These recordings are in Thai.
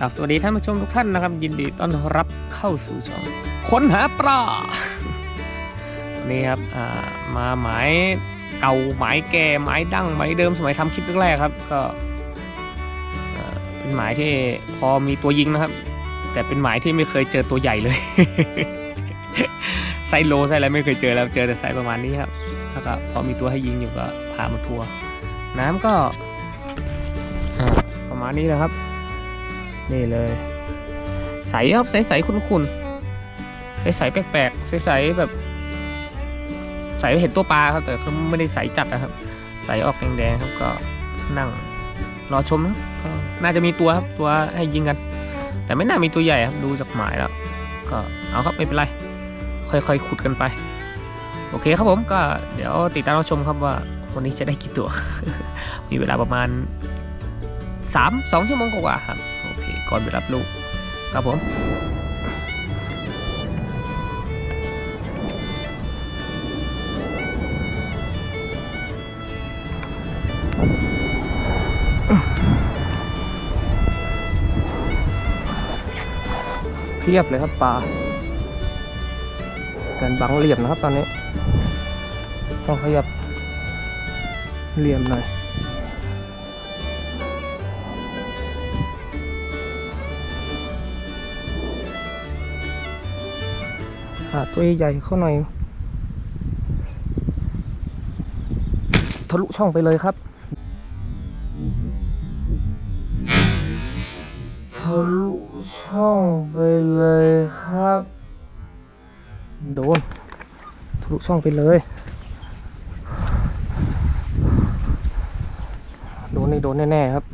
กับสวัสดีท่านผู้ชมทุกท่านนะครับ ยินดีต้อนรับเข้าสู่ช่องค้นหาปลาวันนี่ครับมาหมายเก่าหมายแก่หมายดั้งหมายเดิมสมัยทำคลิปแรกๆครับ ก็เป็นหมายที่พอมีตัวยิงนะครับ แต่เป็นหมายที่ไม่เคยเจอตัวใหญ่เลยไซโลไซอะไรไม่เคยเจอแล้วเจอแต่ไซประมาณนี้ครับแล้วก็พอมีตัวให้ยิงอยู่ก็พามาทัวร์น้ำก็ประมาณนี้นะครับ นี่เลย ใสครับใสๆขุ่นๆ ใสๆแปลกๆ ใสๆแบบ ใสเห็นตัวปลาครับ แต่เขาไม่ได้ใสจัดนะครับ ใสออกแดงๆครับก็นั่งรอชมนะก็น่าจะมีตัวครับตัวให้ยิงกัน แต่ไม่น่ามีตัวใหญ่ครับดูจากหมายแล้ว ก็เอาครับไม่เป็นไร ค่อยๆขุดกันไป โอเคครับผมก็เดี๋ยวติดตามรับชมครับว่าวันนี้จะได้กี่ตัว มีเวลาประมาณสามสองชั่วโมงกว่าครับ ก่อนไปรับลูกครับผมเพียบเลยครับปลากันบังเหลี่ยมนะครับตอนนี้ ต้องขยับเหลี่ยมหน่อยาตัวใหญ่เข้าหน่อย ทะลุช่องไปเลยครับ ทะลุช่องไปเลยครับ โดน ทะลุช่องไปเลย โดนนี่โดนแน่ๆครับ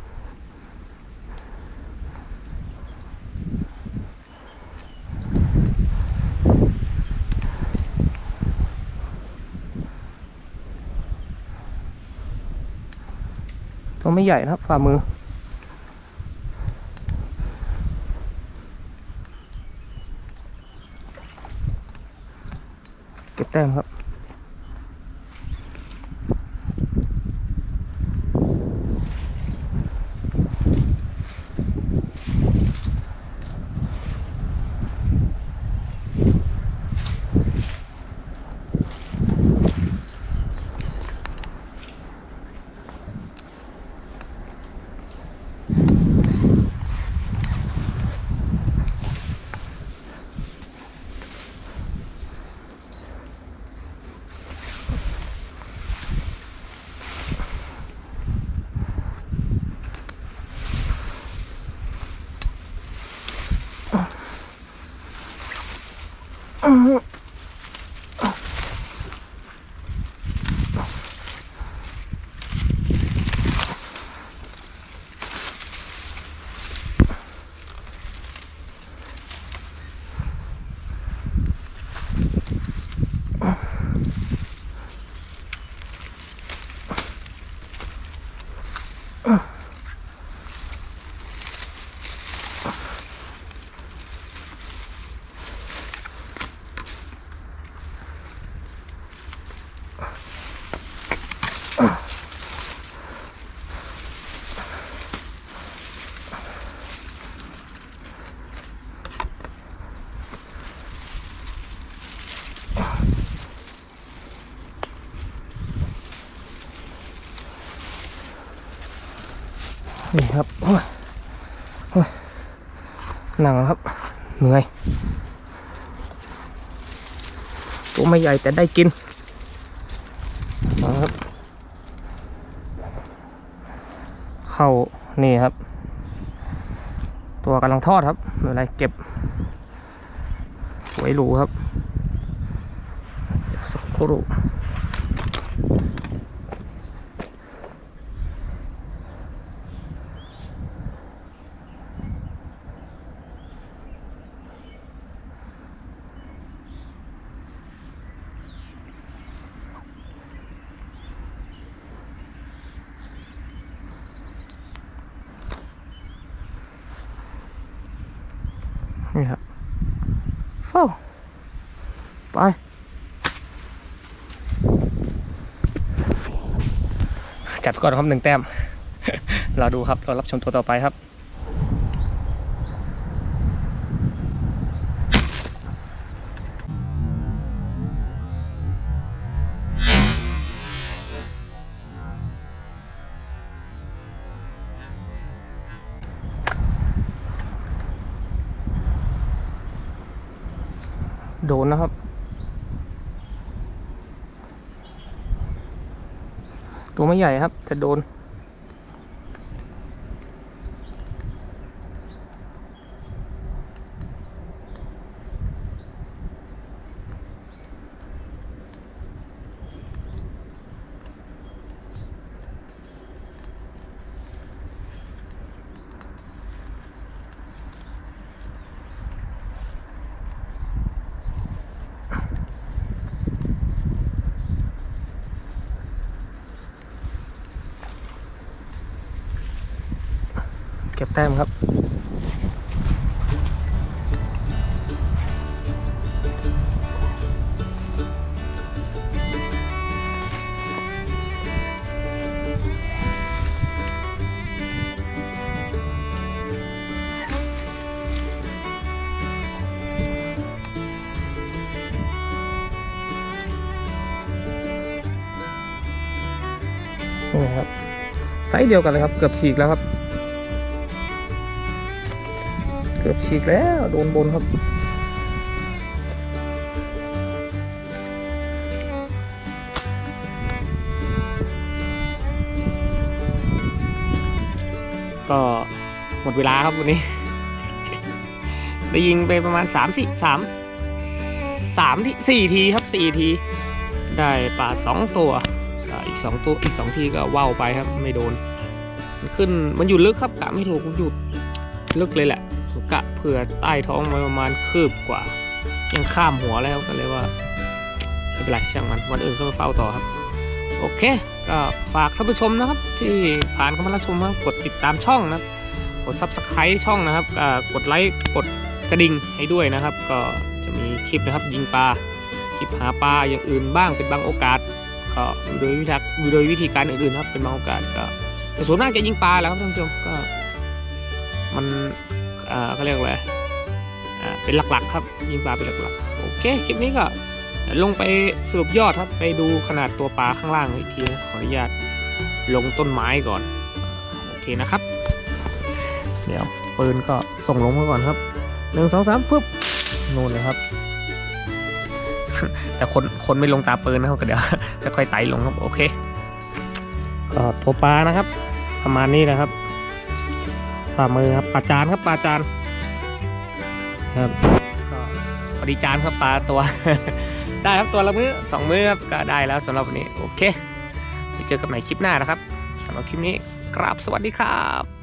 ตัวไม่ใหญ่นะครับ ฝ่ามือ เก็บแต้มครับ 嗯。 นี่ครับโอ้ยโอ้ยหนังครับ เหนื่อย ตัวไม่ใหญ่แต่ได้กินมาครับเข้านี่ครับ ตัวกำลังทอดครับไม่เป็นไรเก็บสวยหรูครับสักครู่ นี่ครับเฝ้าไป จัดไปก่อนครับหนึ่งแต้ม เราดูครับ เรารับชมตัวต่อไปครับ โดนนะครับ ตัวไม่ใหญ่ครับ แต่โดน ก็บแต้มครับนี่ครับไซส์เดียวกันเลยครับ เกือบฉีกแล้วครับ เกือบฉีกแล้ว โดนบนครับ ก็หมดเวลาครับวันนี้ ได้ยิงไปประมาณสามสี่สามสามที่สี่ทีครับสี่ที ได้ปลาสองตัวอีกสองตัวอีกสองทีก็ว่าวไปครับ ไม่โดน มันขึ้นมันอยู่ลึกครับกะไม่ถูกมันอยู่ลึกเลยแหละ กะเผื่อใต้ท้องไว้ประมาณคืบกว่า ยังข้ามหัวแล้วก็เลยว่าไม่เป็นไรช่างมันวันอื่นก็มาเฝ้าต่อครับ โอเค ก็ฝากท่านผู้ชมนะครับ ที่ผ่านเข้ามารับชมนะกดติดตามช่องนะครับกด subscribe ช่องนะครับกดไลค์กดกระดิ่งให้ด้วยนะครับ ก็จะมีคลิปนะครับยิงปลาคลิปหาปลาอย่างอื่นบ้างเป็นบางโอกาสก็โดยวิธีโดยวิธีการอื่นๆครับเป็นบางโอกาสก็แต่ส่วนมากจะยิงปลาแหล้วครับท่านผู้ชมก็มัน อ่าเขาเรียกอะไรอ่าเป็นหลักๆ ครับยิงปลาเป็นหลักๆโอเคคลิปนี้ก็ลงไปสรุปยอดครับไปดูขนาดตัวปลาข้างล่างอีกทีนะขออนุญาตลงต้นไม้ก่อนโอเคนะครับ เดี๋ยวปืนก็ส่งลงมาก่อนครับหนึ่งสองสามฟึบนู่นเลยครับ แต่คนคนไม่ลงตาปืนนะครับก็เดี๋ยวจะค่อยไต่ลงครับโอเค ก็ตัวปลานะครับ ประมาณนี้นะครับ ฝ่ามือครับปลาจานครับปลาจานครับก็พอดีจานครับปลาตัว ได้ครับตัวละมือสองมือครับก็ได้แล้วสำหรับวันนี้โอเคไปเจอกันใหม่คลิปหน้านะครับสำหรับคลิปนี้กราบสวัสดีครับ